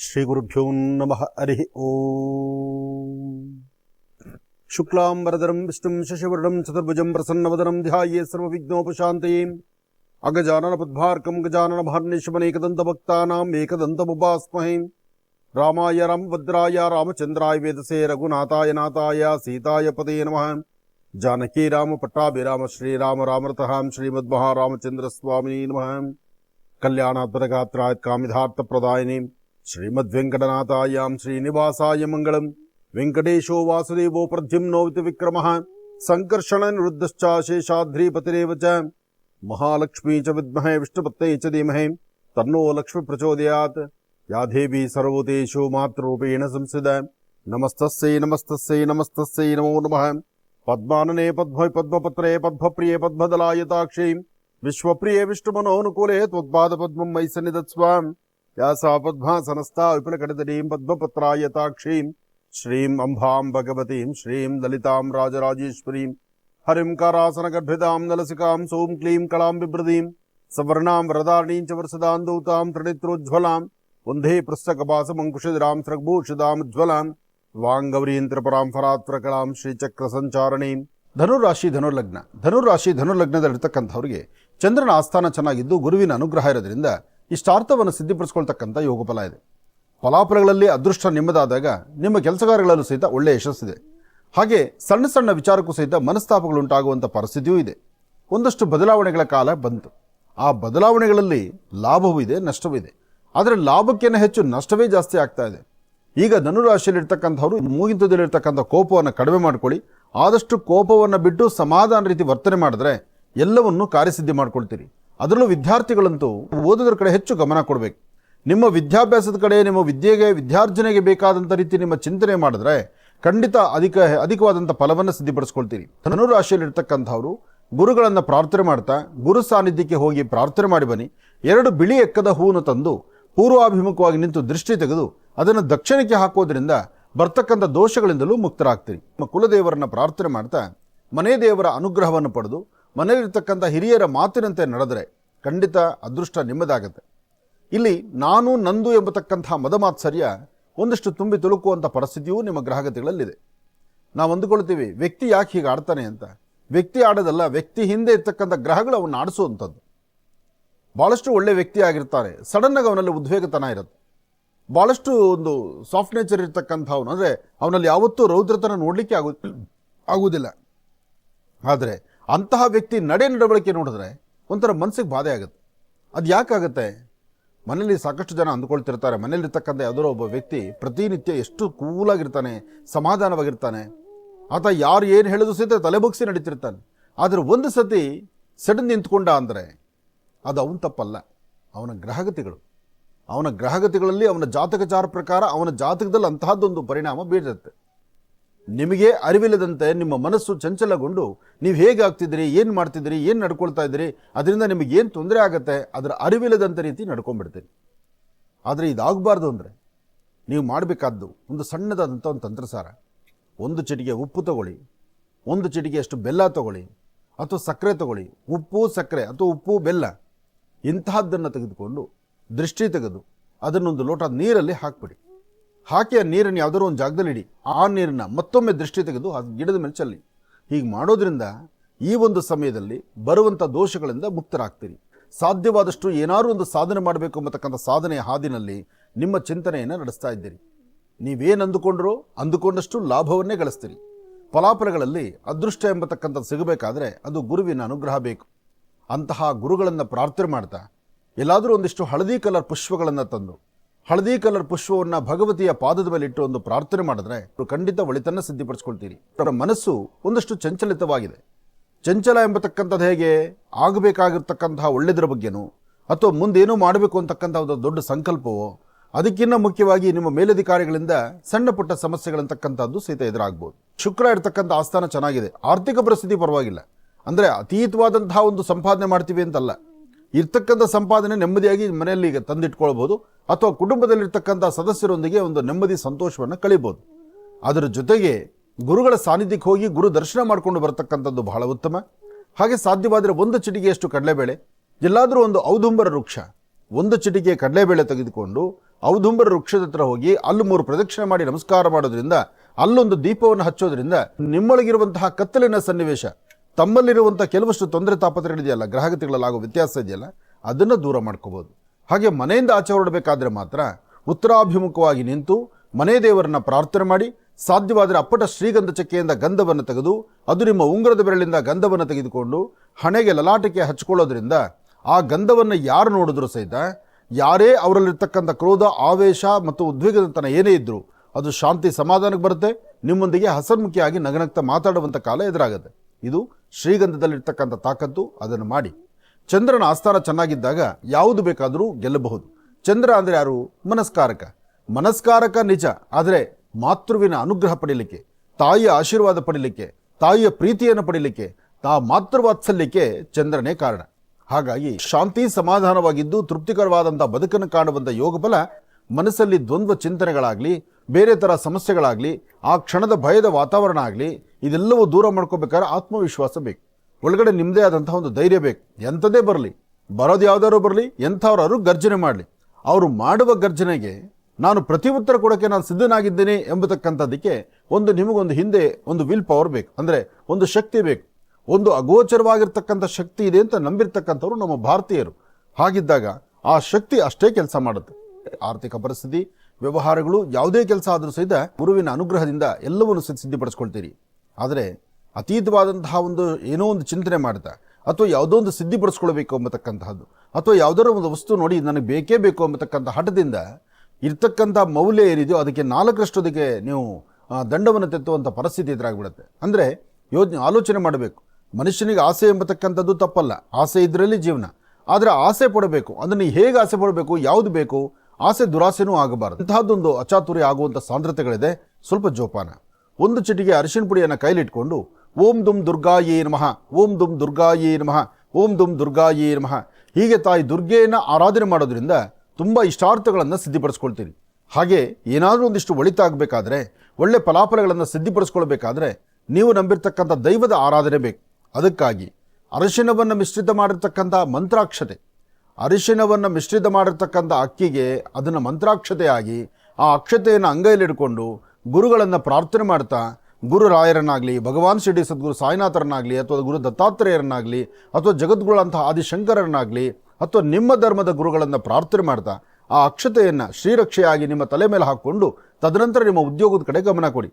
श्रीगुरुभ्यो नमः, हरिः ॐ शुक्लां वरदरं विष्णुं, शशिवर्णं, चतुर्भुजं, प्रसन्नवदनं, ध्याये सर्वविघ्नोपशान्तये। अगजाननपद्भार्कं गजाननभार्निशमनेकदन्तभक्तानाम् एकदन्तमुपास्महे। रामाय, रामभद्राय, रामचन्द्राय, वेदसे, रघुनाथाय, नाथाय, सीताय पते नमः। जानकी राम, पट्टाभि राम श्रीराम रामरतः श्रीमद्महारामचन्द्रस्वामिने नमः। कल्याणाद्भरगात्राय कामिधार्थप्रदायिनीम् श्रीमद्वेङ्कटनाथायां श्रीनिवासाय मङ्गलम् वेङ्कटेशो वासुदेवो प्रद्युम्नोविति विक्रमः सङ्कर्षणनिरुद्धश्च शेषाद्रीपतिरेव च महालक्ष्मी च विद्महे विष्णुपत्ते च धीमहे तन्नो लक्ष्मी प्रचोदयात् या देवी सर्वतेषु मातृरूपेण संसिद नमस्तस्यै नमस्तस्यै नमस्तस्यै नमो नमः पद्मानने पद्म पद्मपत्रे पद्मप्रिये पद्मदलायताक्षी विश्वप्रिये विष्णुमनोऽनुकूले पद्म मयि सन्निधत्स्व ವಿಷ್ಣುಮನೋನುಕೂಲೆ ತ್ವತ್ಪಾದ ಪದ್ಮಂ ಮೈ ಸನ್ನಿಧತ್ಸ್ವಾಂ ಯಾ ಸಾ ಪದ್ಮಾಸನಸ್ಥಾ ವಿಪುಲಕಟಿತಡೀಂ ಪದ್ಮಪತ್ರಾಯತಾಕ್ಷೀಂ ಶ್ರೀಂ ಅಂಬಾಂ ಭಗವತೀಂ ಶ್ರೀಂ ಲಲಿತಾಂ ರಾಜರಾಜೇಶ್ವರೀಂ ಹರಿಂ ಕಾರಾಸನಗರ್ಭಿತಾಂ ನಲಸಿಕಾಂ ಸೋಂ ಕ್ಲೀಂ ಕಳಾಂ ಬಿಭ್ರದೀಂ ಸವರ್ಣಾಂ ವರದಾರಣೀಂ ಚ ವರ್ಷದಾಂದೌತಾಂ ತ್ರಿನೇತ್ರೋಜ್ವಲಾಂ ಒಂದೇ ಪೃಷ್ಠಕಪಾಸಮಂಕುಶಿರಾಂ ಸೃಗ್ಭೂಷಿದಾಂ ವಾಂಗೌರೀಂ ತ್ರಿಪುರಾಂ ಫರಾತ್ರಕಳಾಂ ಶ್ರೀಚಕ್ರ ಸಂಚಾರಣೀಂ ಧನುರಾಶಿ ಧನುರ್ಲಗ್ನ ಧನುರಾಶಿ ಧನುರ್ಲಗ್ನದಲ್ಲಿರ್ತಕ್ಕಂಥವ್ರಿಗೆ ಚಂದ್ರನ ಆಸ್ಥಾನ ಚೆನ್ನಾಗಿದ್ದು ಗುರುವಿನ ಅನುಗ್ರಹ ಇರೋದ್ರಿಂದ ಇಷ್ಟಾರ್ಥವನ್ನು ಸಿದ್ಧಿಪಡಿಸ್ಕೊಳ್ತಕ್ಕಂಥ ಯೋಗ ಫಲ ಇದೆ. ಫಲಾಫಲಗಳಲ್ಲಿ ಅದೃಷ್ಟ ನಿಮ್ಮದಾದಾಗ ನಿಮ್ಮ ಕೆಲಸಗಾರಗಳಲ್ಲೂ ಸಹಿತ ಒಳ್ಳೆಯ ಯಶಸ್ಸಿದೆ. ಹಾಗೆ ಸಣ್ಣ ಸಣ್ಣ ವಿಚಾರಕ್ಕೂ ಸಹಿತ ಮನಸ್ತಾಪಗಳುಂಟಾಗುವಂಥ ಪರಿಸ್ಥಿತಿಯೂ ಇದೆ. ಒಂದಷ್ಟು ಬದಲಾವಣೆಗಳ ಕಾಲ ಬಂತು. ಆ ಬದಲಾವಣೆಗಳಲ್ಲಿ ಲಾಭವೂ ಇದೆ, ನಷ್ಟವೂ ಇದೆ. ಆದರೆ ಲಾಭಕ್ಕೇನೆ ಹೆಚ್ಚು ನಷ್ಟವೇ ಜಾಸ್ತಿ ಆಗ್ತಾ ಇದೆ. ಈಗ ಧನುರಾಶಿಯಲ್ಲಿರ್ತಕ್ಕಂಥವ್ರು ಮೂಗಿಂತದಲ್ಲಿರ್ತಕ್ಕಂಥ ಕೋಪವನ್ನು ಕಡಿಮೆ ಮಾಡಿಕೊಳ್ಳಿ. ಆದಷ್ಟು ಕೋಪವನ್ನು ಬಿಟ್ಟು ಸಮಾಧಾನ ರೀತಿ ವರ್ತನೆ ಮಾಡಿದ್ರೆ ಎಲ್ಲವನ್ನು ಕಾರ್ಯಸಿದ್ಧಿ ಮಾಡ್ಕೊಳ್ತೀರಿ. ಅದರಲ್ಲೂ ವಿದ್ಯಾರ್ಥಿಗಳಂತೂ ಓದೋದ್ರ ಕಡೆ ಹೆಚ್ಚು ಗಮನ ಕೊಡಬೇಕು. ನಿಮ್ಮ ವಿದ್ಯಾಭ್ಯಾಸದ ಕಡೆ, ನಿಮ್ಮ ವಿದ್ಯೆಗೆ, ವಿದ್ಯಾರ್ಜನೆಗೆ ಬೇಕಾದಂಥ ರೀತಿ ನಿಮ್ಮ ಚಿಂತನೆ ಮಾಡಿದ್ರೆ ಖಂಡಿತ ಅಧಿಕ ಅಧಿಕವಾದಂಥ ಫಲವನ್ನು ಸಿದ್ಧಿಪಡಿಸ್ಕೊಳ್ತೀರಿ. ಧನುರಾಶಿಯಲ್ಲಿರ್ತಕ್ಕಂಥವ್ರು ಗುರುಗಳನ್ನು ಪ್ರಾರ್ಥನೆ ಮಾಡ್ತಾ, ಗುರು ಸಾನ್ನಿಧ್ಯಕ್ಕೆ ಹೋಗಿ ಪ್ರಾರ್ಥನೆ ಮಾಡಿ ಬನ್ನಿ. ಎರಡು ಬಿಳಿ ಎಕ್ಕದ ಹೂವನ್ನು ತಂದು ಪೂರ್ವಾಭಿಮುಖವಾಗಿ ನಿಂತು ದೃಷ್ಟಿ ತೆಗೆದು ಅದನ್ನು ದಕ್ಷಿಣಕ್ಕೆ ಹಾಕೋದ್ರಿಂದ ಬರ್ತಕ್ಕಂಥ ದೋಷಗಳಿಂದಲೂ ಮುಕ್ತರಾಗ್ತೀರಿ. ನಿಮ್ಮ ಕುಲದೇವರನ್ನ ಪ್ರಾರ್ಥನೆ ಮಾಡ್ತಾ ಮನೆ ದೇವರ ಅನುಗ್ರಹವನ್ನು ಪಡೆದು ಮನೆಯಲ್ಲಿರ್ತಕ್ಕಂಥ ಹಿರಿಯರ ಮಾತಿನಂತೆ ನಡೆದರೆ ಖಂಡಿತ ಅದೃಷ್ಟ ನಿಮ್ಮದಾಗತ್ತೆ. ಇಲ್ಲಿ ನಾನು, ನಂದು ಎಂಬತಕ್ಕಂಥ ಮದಮಾತ್ಸರ್ಯ ಒಂದಷ್ಟು ತುಂಬಿ ತುಳುಕುವಂಥ ಪರಿಸ್ಥಿತಿಯೂ ನಿಮ್ಮ ಗ್ರಹಗತಿಗಳಲ್ಲಿದೆ ನಾವು ಅಂದುಕೊಳ್ತೀವಿ, ವ್ಯಕ್ತಿ ಯಾಕೆ ಹೀಗೆ ಆಡ್ತಾನೆ ಅಂತ. ವ್ಯಕ್ತಿ ಆಡೋದಲ್ಲ, ವ್ಯಕ್ತಿ ಹಿಂದೆ ಇರ್ತಕ್ಕಂಥ ಗ್ರಹಗಳು ಅವನ್ನ ಆಡಿಸುವಂಥದ್ದು. ಭಾಳಷ್ಟು ಒಳ್ಳೆ ವ್ಯಕ್ತಿ ಆಗಿರ್ತಾರೆ ಸಡನ್ನಾಗಿ ಅವನಲ್ಲಿ ಉದ್ವೇಗತನ ಇರುತ್ತೆ. ಭಾಳಷ್ಟು ಒಂದು ಸಾಫ್ಟ್ ನೇಚರ್ ಇರ್ತಕ್ಕಂಥವನು, ಅಂದರೆ ಅವನಲ್ಲಿ ಯಾವತ್ತೂ ರೌದ್ರತನ ನೋಡಲಿಕ್ಕೆ ಆಗು, ಆಗುವುದಿಲ್ಲ. ಆದರೆ ಅಂತಹ ವ್ಯಕ್ತಿ ನಡೆ ನಡವಳಿಕೆ ನೋಡಿದ್ರೆ ಒಂಥರ ಮನಸ್ಸಿಗೆ ಬಾಧೆ ಆಗುತ್ತೆ. ಅದು ಯಾಕಾಗುತ್ತೆ? ಮನೇಲಿ ಸಾಕಷ್ಟು ಜನ ಅಂದ್ಕೊಳ್ತಿರ್ತಾರೆ. ಮನೇಲಿರ್ತಕ್ಕಂಥ ಯಾವುದೋ ಒಬ್ಬ ವ್ಯಕ್ತಿ ಪ್ರತಿನಿತ್ಯ ಎಷ್ಟು ಕೂಲಾಗಿರ್ತಾನೆ, ಸಮಾಧಾನವಾಗಿರ್ತಾನೆ. ಆತ ಯಾರು ಏನು ಹೇಳಿದ್ರು ಸಹಿತ ತಲೆಬಗ್ಸಿ ನಡೀತಿರ್ತಾನೆ. ಆದರೆ ಒಂದು ಸತಿ ಸಡನ್ ನಿಂತ್ಕೊಂಡ ಅಂದರೆ ಅದು ಅವನ ತಪ್ಪಲ್ಲ. ಅವನ ಗ್ರಹಗತಿಗಳು. ಅವನ ಗ್ರಹಗತಿಗಳಲ್ಲಿ ಅವನ ಜಾತಕಚಾರ ಪ್ರಕಾರ ಅವನ ಜಾತಕದಲ್ಲಿ ಅಂತಹದ್ದೊಂದು ಪರಿಣಾಮ ಬೀರುತ್ತೆ ನಿಮಗೆ ಅರಿವಿಲ್ಲದಂತೆ ನಿಮ್ಮ ಮನಸ್ಸು ಚಂಚಲಗೊಂಡು ನೀವು ಹೇಗೆ ಆಗ್ತಿದ್ದೀರಿ, ಏನು ಮಾಡ್ತಿದ್ದೀರಿ, ಏನು ನಡ್ಕೊಳ್ತಾ ಇದ್ದೀರಿ, ಅದರಿಂದ ನಿಮಗೆ ಏನು ತೊಂದರೆ ಆಗುತ್ತೆ, ಅದರ ಅರಿವಿಲ್ಲದಂಥ ರೀತಿ ನಡ್ಕೊಂಡ್ಬಿಡ್ತೀರಿ ಆದರೆ ಇದಾಗಬಾರ್ದು ಅಂದರೆ ನೀವು ಮಾಡಬೇಕಾದ್ದು ಒಂದು ಸಣ್ಣದಾದಂಥ ಒಂದು ತಂತ್ರಸಾರ. ಒಂದು ಚಿಟಿಗೆ ಉಪ್ಪು ತಗೊಳ್ಳಿ, ಒಂದು ಚಿಟಿಕೆಯಷ್ಟು ಬೆಲ್ಲ ತಗೊಳ್ಳಿ, ಅಥವಾ ಸಕ್ಕರೆ ತಗೊಳ್ಳಿ, ಉಪ್ಪು, ಸಕ್ಕರೆ, ಅಥವಾ ಉಪ್ಪು, ಬೆಲ್ಲ, ಇಂತಹದ್ದನ್ನು ತೆಗೆದುಕೊಂಡು ದೃಷ್ಟಿ ತೆಗೆದು ಅದನ್ನೊಂದು ಲೋಟ ನೀರಲ್ಲಿ ಹಾಕ್ಬಿಡಿ. ಹಾಕಿ ಆ ನೀರನ್ನು ಯಾವುದಾದ್ರು ಒಂದು ಜಾಗದಲ್ಲಿ ಇಡಿ. ಆ ನೀರನ್ನು ಮತ್ತೊಮ್ಮೆ ದೃಷ್ಟಿ ತೆಗೆದು ಅದು ಗಿಡದ ಮೇಲೆ ಚೆಲ್ಲಿ. ಹೀಗೆ ಮಾಡೋದ್ರಿಂದ ಈ ಒಂದು ಸಮಯದಲ್ಲಿ ಬರುವಂಥ ದೋಷಗಳಿಂದ ಮುಕ್ತರಾಗ್ತೀರಿ. ಸಾಧ್ಯವಾದಷ್ಟು ಏನಾದರೂ ಒಂದು ಸಾಧನೆ ಮಾಡಬೇಕು ಅಂಬತಕ್ಕಂಥ ಸಾಧನೆಯ ಹಾದಿನಲ್ಲಿ ನಿಮ್ಮ ಚಿಂತನೆಯನ್ನು ನಡೆಸ್ತಾ ಇದ್ದೀರಿ. ನೀವೇನು ಅಂದುಕೊಂಡ್ರೋ ಅಂದುಕೊಂಡಷ್ಟು ಲಾಭವನ್ನೇ ಗಳಿಸ್ತೀರಿ. ಫಲಾಫಲಗಳಲ್ಲಿ ಅದೃಷ್ಟ ಎಂಬತಕ್ಕಂಥದ್ದು ಸಿಗಬೇಕಾದ್ರೆ ಅದು ಗುರುವಿನ ಅನುಗ್ರಹ ಬೇಕು. ಅಂತಹ ಗುರುಗಳನ್ನು ಪ್ರಾರ್ಥನೆ ಮಾಡ್ತಾ, ಎಲ್ಲಾದರೂ ಒಂದಿಷ್ಟು ಹಳದಿ ಕಲರ್ ಪುಷ್ಪಗಳನ್ನು ತಂದು ಹಳದಿ ಕಲರ್ ಪುಷ್ಪವನ್ನು ಭಗವತಿಯ ಪಾದದ ಮೇಲೆ ಇಟ್ಟು ಒಂದು ಪ್ರಾರ್ಥನೆ ಮಾಡಿದ್ರೆ ಖಂಡಿತ ಒಳಿತನ್ನ ಸಿದ್ಧಿಪಡಿಸ್ಕೊಳ್ತೀರಿ. ಅವರ ಮನಸ್ಸು ಒಂದಷ್ಟು ಚಂಚಲಿತವಾಗಿದೆ. ಚಂಚಲ ಎಂಬತಕ್ಕಂಥದ್ದು ಹೇಗೆ? ಆಗಬೇಕಾಗಿರ್ತಕ್ಕಂತಹ ಒಳ್ಳೆದರ ಬಗ್ಗೆನೂ, ಅಥವಾ ಮುಂದೇನು ಮಾಡಬೇಕು ಅಂತಕ್ಕಂಥ ಒಂದು ದೊಡ್ಡ ಸಂಕಲ್ಪವೋ ಅದಕ್ಕಿಂತ ಮುಖ್ಯವಾಗಿ ನಿಮ್ಮ ಮೇಲಧಿಕಾರಿಗಳಿಂದ ಸಣ್ಣ ಪುಟ್ಟ ಸಮಸ್ಯೆಗಳಂತಕ್ಕಂಥದ್ದು ಸಹಿತ ಎದುರಾಗ್ಬೋದು. ಶುಕ್ರ ಇರ್ತಕ್ಕಂಥ ಆಸ್ಥಾನ ಚೆನ್ನಾಗಿದೆ. ಆರ್ಥಿಕ ಪರಿಸ್ಥಿತಿ ಪರವಾಗಿಲ್ಲ. ಅಂದರೆ ಅತೀತವಾದಂತಹ ಒಂದು ಸಂಪಾದನೆ ಮಾಡ್ತೀವಿ ಅಂತಲ್ಲ. ಇರ್ತಕ್ಕಂಥ ಸಂಪಾದನೆ ನೆಮ್ಮದಿಯಾಗಿ ಮನೆಯಲ್ಲಿ ತಂದಿಟ್ಕೊಳ್ಬೋದು ಅಥವಾ ಕುಟುಂಬದಲ್ಲಿರ್ತಕ್ಕಂಥ ಸದಸ್ಯರೊಂದಿಗೆ ಒಂದು ನೆಮ್ಮದಿ ಸಂತೋಷವನ್ನು ಕಳಿಬೋದು. ಅದರ ಜೊತೆಗೆ ಗುರುಗಳ ಸಾನ್ನಿಧ್ಯಕ್ಕೆ ಹೋಗಿ ಗುರು ದರ್ಶನ ಮಾಡಿಕೊಂಡು ಬರತಕ್ಕಂಥದ್ದು ಬಹಳ ಉತ್ತಮ. ಹಾಗೆ ಸಾಧ್ಯವಾದರೆ ಒಂದು ಚಿಟಿಗೆಯಷ್ಟು ಕಡಲೆಬೇಳೆ, ಎಲ್ಲಾದರೂ ಒಂದು ಔದುಂಬರ ವೃಕ್ಷ. ಒಂದು ಚಿಟಿಕೆ ಕಡಲೆಬೇಳೆ ತೆಗೆದುಕೊಂಡು ಔದುಂಬರ ವೃಕ್ಷದ ಹತ್ರ ಹೋಗಿ ಅಲ್ಲಿ ಮೂರು ಪ್ರದಕ್ಷಿಣೆ ಮಾಡಿ ನಮಸ್ಕಾರ ಮಾಡೋದ್ರಿಂದ, ಅಲ್ಲೊಂದು ದೀಪವನ್ನು ಹಚ್ಚೋದ್ರಿಂದ ನಿಮ್ಮೊಳಗಿರುವಂತಹ ಕತ್ತಲಿನ ಸನ್ನಿವೇಶ ತಮ್ಮಲ್ಲಿರುವಂತಹ ಕೆಲವಷ್ಟು ತೊಂದರೆ ತಾಪತ್ರಗಳಿದೆಯಲ್ಲ ಗ್ರಹಗತಿಗಳಲ್ಲಾಗೋ ವ್ಯತ್ಯಾಸ ಇದೆಯಲ್ಲ, ಅದನ್ನು ದೂರ ಮಾಡ್ಕೋಬೋದು ಹಾಗೆ ಮನೆಯಿಂದ ಆಚೆ ಹೊರಡಬೇಕಾದ್ರೆ ಮಾತ್ರ ಉತ್ತರಾಭಿಮುಖವಾಗಿ ನಿಂತು ಮನೆ ದೇವರನ್ನ ಪ್ರಾರ್ಥನೆ ಮಾಡಿ, ಸಾಧ್ಯವಾದರೆ ಅಪ್ಪಟ ಶ್ರೀಗಂಧ ಚಕ್ಕೆಯಿಂದ ಗಂಧವನ್ನು ತೆಗೆದು, ಅದು ನಿಮ್ಮ ಉಂಗುರದ ಬೆರಳಿಂದ ಗಂಧವನ್ನು ತೆಗೆದುಕೊಂಡು ಹಣೆಗೆ ಲಲಾಟಿಕೆ ಹಚ್ಕೊಳ್ಳೋದ್ರಿಂದ ಆ ಗಂಧವನ್ನು ಯಾರು ನೋಡಿದ್ರು ಸಹಿತ ಯಾರೇ ಅವರಲ್ಲಿರ್ತಕ್ಕಂಥ ಕ್ರೋಧ, ಆವೇಶ ಮತ್ತು ಉದ್ವೇಗದಂತನ ಏನೇ ಇದ್ದರೂ ಅದು ಶಾಂತಿ ಸಮಾಧಾನಕ್ಕೆ ಬರುತ್ತೆ, ನಿಮ್ಮೊಂದಿಗೆ ಹಸನ್ಮುಖಿಯಾಗಿ ನಗನಗ್ತಾ ಮಾತಾಡುವಂಥ ಕಾಲ ಎದುರಾಗುತ್ತೆ. ಇದು ಶ್ರೀಗಂಧದಲ್ಲಿರ್ತಕ್ಕಂಥ ತಾಕತ್ತು ಅದನ್ನು ಮಾಡಿ. ಚಂದ್ರನ ಆಸ್ಥಾನ ಚೆನ್ನಾಗಿದ್ದಾಗ ಯಾವುದು ಬೇಕಾದರೂ ಗೆಲ್ಲಬಹುದು. ಚಂದ್ರ ಅಂದರೆ ಯಾರು? ಮನಸ್ಕಾರಕ. ಮನಸ್ಕಾರಕ ನಿಜ, ಆದರೆ ಮಾತೃವಿನ ಅನುಗ್ರಹ ಪಡೀಲಿಕ್ಕೆ, ತಾಯಿಯ ಆಶೀರ್ವಾದ ಪಡೀಲಿಕ್ಕೆ, ತಾಯಿಯ ಪ್ರೀತಿಯನ್ನು ಪಡೀಲಿಕ್ಕೆ, ತಾ ಮಾತೃವಾತ್ಸಲ್ಯಕ್ಕೆ ಚಂದ್ರನೇ ಕಾರಣ. ಹಾಗಾಗಿ ಶಾಂತಿ ಸಮಾಧಾನವಾಗಿದ್ದು ತೃಪ್ತಿಕರವಾದಂಥ ಬದುಕನ್ನು ಕಾಣುವಂಥ ಯೋಗಬಲ ಮನಸ್ಸಲ್ಲಿ ದ್ವಂದ್ವ ಚಿಂತನೆಗಳಾಗಲಿ, ಬೇರೆ ಥರ ಸಮಸ್ಯೆಗಳಾಗಲಿ, ಆ ಕ್ಷಣದ ಭಯದ ವಾತಾವರಣ ಆಗಲಿ ಇದೆಲ್ಲವೂ ದೂರ ಮಾಡ್ಕೋಬೇಕಾದ್ರೆ ಆತ್ಮವಿಶ್ವಾಸ ಬೇಕು. ಒಳಗಡೆ ನಿಮ್ಮದೇ ಆದಂತಹ ಒಂದು ಧೈರ್ಯ ಬೇಕು. ಎಂಥದೇ ಬರಲಿ. ಬರೋದು ಯಾವ್ದಾದ್ರು ಬರಲಿ. ಎಂಥವ್ರಾದ್ರು ಗರ್ಜನೆ ಮಾಡಲಿ. ಅವರು ಮಾಡುವ ಗರ್ಜನೆಗೆ ನಾನು ಪ್ರತಿ ಉತ್ತರ ಕೊಡೋಕ್ಕೆ ನಾನು ಸಿದ್ಧನಾಗಿದ್ದೇನೆ ಎಂಬತಕ್ಕಂಥದ್ದಕ್ಕೆ ಒಂದು ನಿಮಗೊಂದು ಹಿಂದೆ ಒಂದು ವಿಲ್ ಪವರ್ ಬೇಕು. ಅಂದರೆ ಒಂದು ಶಕ್ತಿ ಬೇಕು. ಒಂದು ಅಗೋಚರವಾಗಿರ್ತಕ್ಕಂಥ ಶಕ್ತಿ ಇದೆ ಅಂತ ನಂಬಿರ್ತಕ್ಕಂಥವ್ರು ನಮ್ಮ ಭಾರತೀಯರು. ಹಾಗಿದ್ದಾಗ ಆ ಶಕ್ತಿ ಅಷ್ಟೇ ಕೆಲಸ ಮಾಡುತ್ತೆ. ಆರ್ಥಿಕ ಪರಿಸ್ಥಿತಿ, ವ್ಯವಹಾರಗಳು ಯಾವುದೇ ಕೆಲಸ ಆದರೂ ಸಹಿತ ಗುರುವಿನ ಅನುಗ್ರಹದಿಂದ ಎಲ್ಲವನ್ನು ಸಿದ್ಧ- ಸಿದ್ಧಿಪಡಿಸ್ಕೊಳ್ತೀರಿ. ಆದರೆ ಅತೀತವಾದಂತಹ ಒಂದು ಏನೋ ಒಂದು ಚಿಂತನೆ ಮಾಡ್ತಾ ಅಥವಾ ಯಾವುದೋ ಒಂದು ಸಿದ್ಧಿಪಡಿಸ್ಕೊಳ್ಬೇಕು ಅಂಬತಕ್ಕಂತಹದ್ದು ಅಥವಾ ಯಾವುದಾದ್ರು ಒಂದು ವಸ್ತು ನೋಡಿ ನನಗೆ ಬೇಕೇ ಬೇಕು ಅಂಬತಕ್ಕಂಥ ಹಠದಿಂದ ಇರ್ತಕ್ಕಂಥ ಮೌಲ್ಯ ಏನಿದೆಯೋ ಅದಕ್ಕೆ ನಾಲ್ಕರಷ್ಟು ಅದಕ್ಕೆ ನೀವು ದಂಡವನ್ನು ತೆತ್ತುವಂಥ ಪರಿಸ್ಥಿತಿ ಎದುರಾಗ್ಬಿಡುತ್ತೆ. ಅಂದರೆ ಯೋಚನೆ ಆಲೋಚನೆ ಮಾಡಬೇಕು. ಮನುಷ್ಯನಿಗೆ ಆಸೆ ಎಂಬತಕ್ಕಂಥದ್ದು ತಪ್ಪಲ್ಲ. ಆಸೆ ಇದರಲ್ಲಿ ಜೀವನ. ಆದರೆ ಆಸೆ ಪಡಬೇಕು. ಅದನ್ನು ಹೇಗೆ ಆಸೆ ಪಡಬೇಕು, ಯಾವುದು ಬೇಕು, ಆಸೆ ದುರಾಸೆನೂ ಆಗಬಾರದು. ಇಂತಹದ್ದೊಂದು ಅಚಾತುರ್ಯ ಆಗುವಂಥ ಸಾಂದ್ರತೆಗಳಿದೆ. ಸ್ವಲ್ಪ ಜೋಪಾನ. ಒಂದು ಚಿಟಿಗೆ ಅರಿಶಿನ ಪುಡಿಯನ್ನು ಕೈಲಿಟ್ಕೊಂಡು, ಓಂ ದುಮ್ ದುರ್ಗಾಯೇ ನಮಃ, ಓಂ ದುಮ್ ದುರ್ಗಾಯೇ ನಮಃ, ಓಂ ದುಮ್ ದುರ್ಗಾಯೇ ನಮಃ. ಹೀಗೆ ತಾಯಿ ದುರ್ಗೆಯನ್ನು ಆರಾಧನೆ ಮಾಡೋದ್ರಿಂದ ತುಂಬ ಇಷ್ಟಾರ್ಥಗಳನ್ನು ಸಿದ್ಧಿಪಡಿಸ್ಕೊಳ್ತೀರಿ. ಹಾಗೆ ಏನಾದರೂ ಒಂದಿಷ್ಟು ಒಳಿತಾಗಬೇಕಾದ್ರೆ, ಒಳ್ಳೆ ಫಲಾಫಲಗಳನ್ನು ಸಿದ್ಧಿಪಡಿಸ್ಕೊಳ್ಬೇಕಾದ್ರೆ ನೀವು ನಂಬಿರ್ತಕ್ಕಂಥ ದೈವದ ಆರಾಧನೆ ಬೇಕು. ಅದಕ್ಕಾಗಿ ಅರಿಶಿನವನ್ನು ಮಿಶ್ರಿತ ಮಾಡಿರ್ತಕ್ಕಂಥ ಮಂತ್ರಾಕ್ಷತೆ. ಅರಿಶಿನವನ್ನು ಮಿಶ್ರಿತ ಮಾಡಿರ್ತಕ್ಕಂಥ ಅಕ್ಕಿಗೆ ಅದನ್ನು ಮಂತ್ರಾಕ್ಷತೆಯಾಗಿ ಆ ಅಕ್ಷತೆಯನ್ನು ಅಂಗೈಲಿಡ್ಕೊಂಡು ಗುರುಗಳನ್ನು ಪ್ರಾರ್ಥನೆ ಮಾಡ್ತಾ ಗುರುರಾಯರನ್ನಾಗಲಿ ಭಗವಾನ್ ಶಿರ್ಡಿ ಸದ್ಗುರು ಸಾಯಿನಾಥರನ್ನಾಗಲಿ, ಅಥವಾ ಗುರು ದತ್ತಾತ್ರೇಯರನ್ನಾಗಲಿ, ಅಥವಾ ಜಗದ್ಗುರುಗಳಂತಹ ಆದಿಶಂಕರರನ್ನಾಗಲಿ, ಅಥವಾ ನಿಮ್ಮ ಧರ್ಮದ ಗುರುಗಳನ್ನು ಪ್ರಾರ್ಥನೆ ಮಾಡ್ತಾ ಆ ಅಕ್ಷತೆಯನ್ನು ಶ್ರೀರಕ್ಷೆಯಾಗಿ ನಿಮ್ಮ ತಲೆ ಮೇಲೆ ಹಾಕ್ಕೊಂಡು ತದನಂತರ ನಿಮ್ಮ ಉದ್ಯೋಗದ ಕಡೆ ಗಮನ ಕೊಡಿ.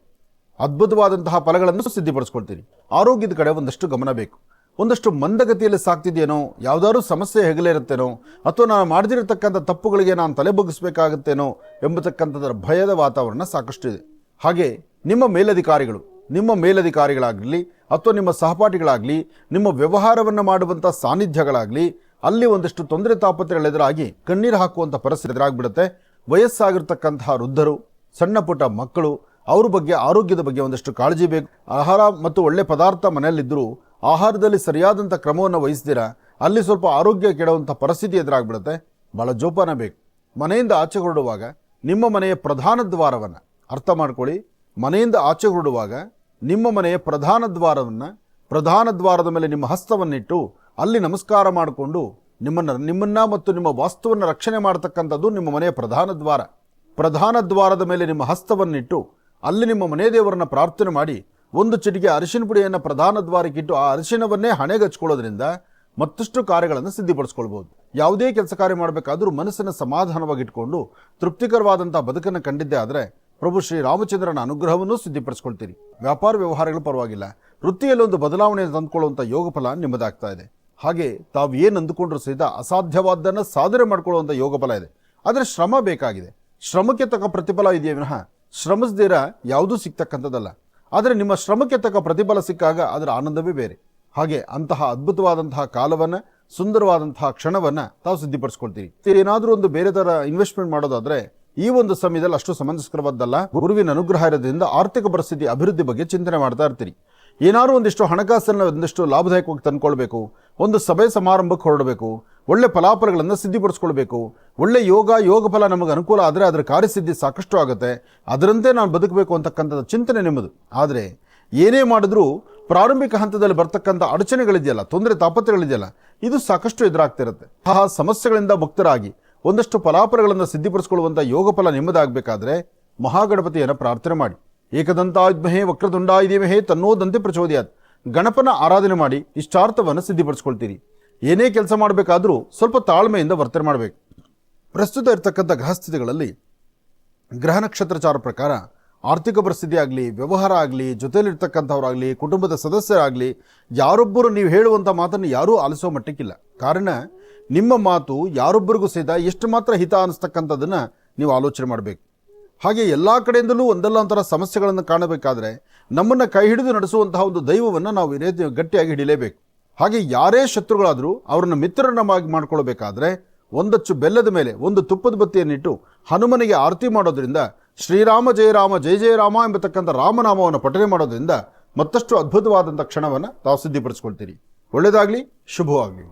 ಅದ್ಭುತವಾದಂತಹ ಫಲಗಳನ್ನು ಸಿದ್ಧಿಪಡಿಸ್ಕೊಳ್ತೀರಿ ಆರೋಗ್ಯದ ಕಡೆ ಒಂದಷ್ಟು ಗಮನ ಬೇಕು. ಒಂದಷ್ಟು ಮಂದಗತಿಯಲ್ಲಿ ಸಾಕ್ತಿದೆಯೇನೋ, ಯಾವುದಾದ್ರೂ ಸಮಸ್ಯೆ ಹೆಗಲಿರುತ್ತೇನೋ ಅಥವಾ ನಾನು ಮಾಡದಿರತಕ್ಕಂಥ ತಪ್ಪುಗಳಿಗೆ ನಾನು ತಲೆ ಬಗ್ಗಿಸ್ಬೇಕಾಗುತ್ತೇನೋ ಎಂಬತಕ್ಕಂಥದ್ರ ಭಯದ ವಾತಾವರಣ ಸಾಕಷ್ಟು ಇದೆ ಹಾಗೆ ನಿಮ್ಮ ಮೇಲಧಿಕಾರಿಗಳು, ನಿಮ್ಮ ಮೇಲಧಿಕಾರಿಗಳಾಗಲಿ ಅಥವಾ ನಿಮ್ಮ ಸಹಪಾಠಿಗಳಾಗಲಿ, ನಿಮ್ಮ ವ್ಯವಹಾರವನ್ನು ಮಾಡುವಂಥ ಸಾನ್ನಿಧ್ಯಗಳಾಗಲಿ, ಅಲ್ಲಿ ಒಂದಷ್ಟು ತೊಂದರೆ ತಾಪತ್ರೆಗಳೆದುರಾಗಿ ಕಣ್ಣೀರು ಹಾಕುವಂಥ ಪರಿಸ್ಥಿತಿ ಎದುರಾಗ್ಬಿಡುತ್ತೆ. ವಯಸ್ಸಾಗಿರ್ತಕ್ಕಂತಹ ವೃದ್ಧರು, ಸಣ್ಣ ಪುಟ್ಟ ಮಕ್ಕಳು, ಅವ್ರ ಬಗ್ಗೆ, ಆರೋಗ್ಯದ ಬಗ್ಗೆ ಒಂದಷ್ಟು ಕಾಳಜಿ ಬೇಕು. ಆಹಾರ ಮತ್ತು ಒಳ್ಳೆ ಪದಾರ್ಥ ಮನೆಯಲ್ಲಿದ್ದರೂ ಆಹಾರದಲ್ಲಿ ಸರಿಯಾದಂಥ ಕ್ರಮವನ್ನು ವಹಿಸ್ತೀರಾ ಅಲ್ಲಿ ಸ್ವಲ್ಪ ಆರೋಗ್ಯ ಕೆಡುವಂಥ ಪರಿಸ್ಥಿತಿ ಎದುರಾಗ್ಬಿಡುತ್ತೆ. ಭಾಳ ಜೋಪಾನ ಬೇಕು. ಮನೆಯಿಂದ ಆಚೆ ಹೊರಡುವಾಗ ನಿಮ್ಮ ಮನೆಯ ಪ್ರಧಾನ ದ್ವಾರವನ್ನು ಅರ್ಥ ಮಾಡ್ಕೊಳ್ಳಿ. ಮನೆಯಿಂದ ಆಚೆ ಹೊರಡುವಾಗ ನಿಮ್ಮ ಮನೆಯ ಪ್ರಧಾನ ದ್ವಾರವನ್ನು, ಪ್ರಧಾನ ದ್ವಾರದ ಮೇಲೆ ನಿಮ್ಮ ಹಸ್ತವನ್ನಿಟ್ಟು ಅಲ್ಲಿ ನಮಸ್ಕಾರ ಮಾಡಿಕೊಂಡು ನಿಮ್ಮನ್ನ ನಿಮ್ಮನ್ನ ಮತ್ತು ನಿಮ್ಮ ವಾಸ್ತುವನ್ನು ರಕ್ಷಣೆ ಮಾಡತಕ್ಕಂಥದ್ದು ನಿಮ್ಮ ಮನೆಯ ಪ್ರಧಾನ ದ್ವಾರ. ಪ್ರಧಾನ ದ್ವಾರದ ಮೇಲೆ ನಿಮ್ಮ ಹಸ್ತವನ್ನಿಟ್ಟು ಅಲ್ಲಿ ನಿಮ್ಮ ಮನೆ ದೇವರನ್ನ ಪ್ರಾರ್ಥನೆ ಮಾಡಿ ಒಂದು ಚಿಟಿಗೆ ಅರಿಶಿನ ಪುಡಿಯನ್ನು ಪ್ರಧಾನ ದ್ವಾರಕ್ಕಿಟ್ಟು ಆ ಅರಿಶಿನವನ್ನೇ ಹಣೆಗಚ್ಕೊಳ್ಳೋದ್ರಿಂದ ಮತ್ತಷ್ಟು ಕಾರ್ಯಗಳನ್ನು ಸಿದ್ಧಿಪಡಿಸ್ಕೊಳ್ಬೋದು ಯಾವುದೇ ಕೆಲಸ ಕಾರ್ಯ ಮಾಡಬೇಕಾದ್ರೂ ಮನಸ್ಸನ್ನು ಸಮಾಧಾನವಾಗಿಟ್ಕೊಂಡು ತೃಪ್ತಿಕರವಾದಂಥ ಬದುಕನ್ನು ಕಂಡಿದ್ದೇ ಆದರೆ ಪ್ರಭು ಶ್ರೀ ರಾಮಚಂದ್ರನ ಅನುಗ್ರಹವನ್ನು ಸಿದ್ಧಿಪಡಿಸ್ಕೊಳ್ತೀರಿ. ವ್ಯಾಪಾರ ವ್ಯವಹಾರಗಳು ಪರವಾಗಿಲ್ಲ. ವೃತ್ತಿಯಲ್ಲಿ ಒಂದು ಬದಲಾವಣೆ ತಂದುಕೊಳ್ಳುವಂಥ ಯೋಗ ಫಲ ನಿಮ್ಮದಾಗ್ತಾ ಇದೆ. ಹಾಗೆ ತಾವು ಏನು ಅಂದುಕೊಂಡ್ರೂ ಸಹಿತ ಅಸಾಧ್ಯವಾದ್ದನ್ನು ಸಾಧನೆ ಮಾಡ್ಕೊಳ್ಳುವಂಥ ಯೋಗ ಫಲ ಇದೆ. ಆದರೆ ಶ್ರಮ ಬೇಕಾಗಿದೆ. ಶ್ರಮಕ್ಕೆ ತಕ್ಕ ಪ್ರತಿಫಲ ಇದೆಯೇ ವಿನಃ ಶ್ರಮಿಸದಿರ ಯಾವುದೂ ಸಿಗ್ತಕ್ಕಂಥದ್ದಲ್ಲ. ಆದರೆ ನಿಮ್ಮ ಶ್ರಮಕ್ಕೆ ತಕ್ಕ ಪ್ರತಿಫಲ ಸಿಕ್ಕಾಗ ಅದರ ಆನಂದವೇ ಬೇರೆ. ಹಾಗೆ ಅಂತಹ ಅದ್ಭುತವಾದಂತಹ ಕಾಲವನ್ನು, ಸುಂದರವಾದಂತಹ ಕ್ಷಣವನ್ನು ತಾವು ಸಿದ್ಧಿಪಡಿಸ್ಕೊಳ್ತೀರಿ. ಏನಾದರೂ ಒಂದು ಬೇರೆ ಥರ ಇನ್ವೆಸ್ಟ್ಮೆಂಟ್ ಮಾಡೋದಾದ್ರೆ ಈ ಒಂದು ಸಮಯದಲ್ಲಿ ಅಷ್ಟು ಸಮಂಜಸ್ಕರವಾದ್ದಲ್ಲ. ಗುರುವಿನ ಅನುಗ್ರಹ ಇರೋದ್ರಿಂದ ಆರ್ಥಿಕ ಪರಿಸ್ಥಿತಿ ಅಭಿವೃದ್ಧಿ ಬಗ್ಗೆ ಚಿಂತನೆ ಮಾಡ್ತಾ ಇರ್ತೀರಿ. ಏನಾದರೂ ಒಂದಿಷ್ಟು ಹಣಕಾಸನ್ನು ಒಂದಿಷ್ಟು ಲಾಭದಾಯಕವಾಗಿ ತಂದ್ಕೊಳ್ಬೇಕು, ಒಂದು ಸಭೆ ಸಮಾರಂಭಕ್ಕೆ ಹೊರಡಬೇಕು, ಒಳ್ಳೆ ಫಲಾಫಲಗಳನ್ನು ಸಿದ್ಧಿಪಡಿಸ್ಕೊಳ್ಬೇಕು, ಒಳ್ಳೆ ಯೋಗ ಯೋಗ ಫಲ ನಮಗೆ ಅನುಕೂಲ ಆದರೆ ಅದರ ಕಾರ್ಯಸಿದ್ಧಿ ಸಾಕಷ್ಟು ಆಗುತ್ತೆ, ಅದರಂತೆ ನಾನು ಬದುಕಬೇಕು ಅಂತಕ್ಕಂಥದ್ದು ಚಿಂತನೆ ನಿಮ್ಮದು. ಆದರೆ ಏನೇ ಮಾಡಿದ್ರೂ ಪ್ರಾರಂಭಿಕ ಹಂತದಲ್ಲಿ ಬರ್ತಕ್ಕಂಥ ಅಡಚಣೆಗಳಿದೆಯಲ್ಲ, ತೊಂದರೆ ತಾಪತ್ರೆಗಳಿದೆಯಲ್ಲ ಇದು ಸಾಕಷ್ಟು ಎದುರಾಗ್ತಿರುತ್ತೆ. ಆ ಸಮಸ್ಯೆಗಳಿಂದ ಮುಕ್ತರಾಗಿ ಒಂದಷ್ಟು ಫಲಾಫಲಗಳನ್ನು ಸಿದ್ಧಿಪಡಿಸಿಕೊಳ್ಳುವಂಥ ಯೋಗ ಫಲ ನಿಮ್ಮದಾಗಬೇಕಾದ್ರೆ ಮಹಾಗಣಪತಿಯನ್ನು ಪ್ರಾರ್ಥನೆ ಮಾಡಿ. ಏಕದಂತಾದ್ಮಹೇ ವಕ್ರದುಂಡಾಯ ಧೀಮಹೇ ತನ್ನೋದಂತೆ ಪ್ರಚೋದಯಾತ್. ಗಣಪನ ಆರಾಧನೆ ಮಾಡಿ ಇಷ್ಟಾರ್ಥವನ್ನು ಸಿದ್ಧಿಪಡಿಸ್ಕೊಳ್ತೀರಿ. ಏನೇ ಕೆಲಸ ಮಾಡಬೇಕಾದರೂ ಸ್ವಲ್ಪ ತಾಳ್ಮೆಯಿಂದ ವರ್ತನೆ ಮಾಡಬೇಕು. ಪ್ರಸ್ತುತ ಇರತಕ್ಕಂಥ ಗೃಹಸ್ಥಿತಿಗಳಲ್ಲಿ ಗ್ರಹ ನಕ್ಷತ್ರಚಾರ ಪ್ರಕಾರ ಆರ್ಥಿಕ ಪರಿಸ್ಥಿತಿ ಆಗಲಿ, ವ್ಯವಹಾರ ಆಗಲಿ ಜೊತೆಯಲ್ಲಿರ್ತಕ್ಕಂಥವ್ರಾಗಲಿ ಕುಟುಂಬದ ಸದಸ್ಯರಾಗಲಿ, ಯಾರೊಬ್ಬರು ನೀವು ಹೇಳುವಂಥ ಮಾತನ್ನು ಯಾರೂ ಆಲಿಸೋ ಮಟ್ಟಕ್ಕಿಲ್ಲ ಕಾರಣ ನಿಮ್ಮ ಮಾತು ಯಾರೊಬ್ಬರಿಗೂ ಸಹಿತ ಎಷ್ಟು ಮಾತ್ರ ಹಿತ ಅನ್ನಿಸ್ತಕ್ಕಂಥದ್ದನ್ನು ನೀವು ಆಲೋಚನೆ ಮಾಡಬೇಕು. ಹಾಗೆ ಎಲ್ಲ ಕಡೆಯಿಂದಲೂ ಒಂದಲ್ಲ ಒಂಥರ ಸಮಸ್ಯೆಗಳನ್ನು ಕಾಣಬೇಕಾದ್ರೆ ನಮ್ಮನ್ನು ಕೈ ಹಿಡಿದು ನಡೆಸುವಂತಹ ಒಂದು ದೈವವನ್ನು ನಾವು ಗಟ್ಟಿಯಾಗಿ ಹಿಡಿಲೇಬೇಕು. ಹಾಗೆ ಯಾರೇ ಶತ್ರುಗಳಾದರೂ ಅವರನ್ನು ಮಿತ್ರರನ್ನಾಗಿ ಮಾಡಿಕೊಳ್ಳಬೇಕಾದ್ರೆ ಒಂದಚ್ಚು ಬೆಲ್ಲದ ಮೇಲೆ, ಒಂದು ತುಪ್ಪದ ಬತ್ತಿಯನ್ನಿಟ್ಟು ಹನುಮನಿಗೆ ಆರತಿ ಮಾಡೋದ್ರಿಂದ, ಶ್ರೀರಾಮ ಜಯರಾಮ ಜಯ ಜಯರಾಮ ಎಂಬತಕ್ಕಂಥ ರಾಮನಾಮವನ್ನು ಪಠನೆ ಮಾಡೋದ್ರಿಂದ ಮತ್ತಷ್ಟು ಅದ್ಭುತವಾದಂಥ ಕ್ಷಣವನ್ನು ತಾವು ಸಿದ್ಧಿಪಡಿಸ್ಕೊಳ್ತೀರಿ. ಒಳ್ಳೆಯದಾಗಲಿ, ಶುಭವಾಗಲಿ.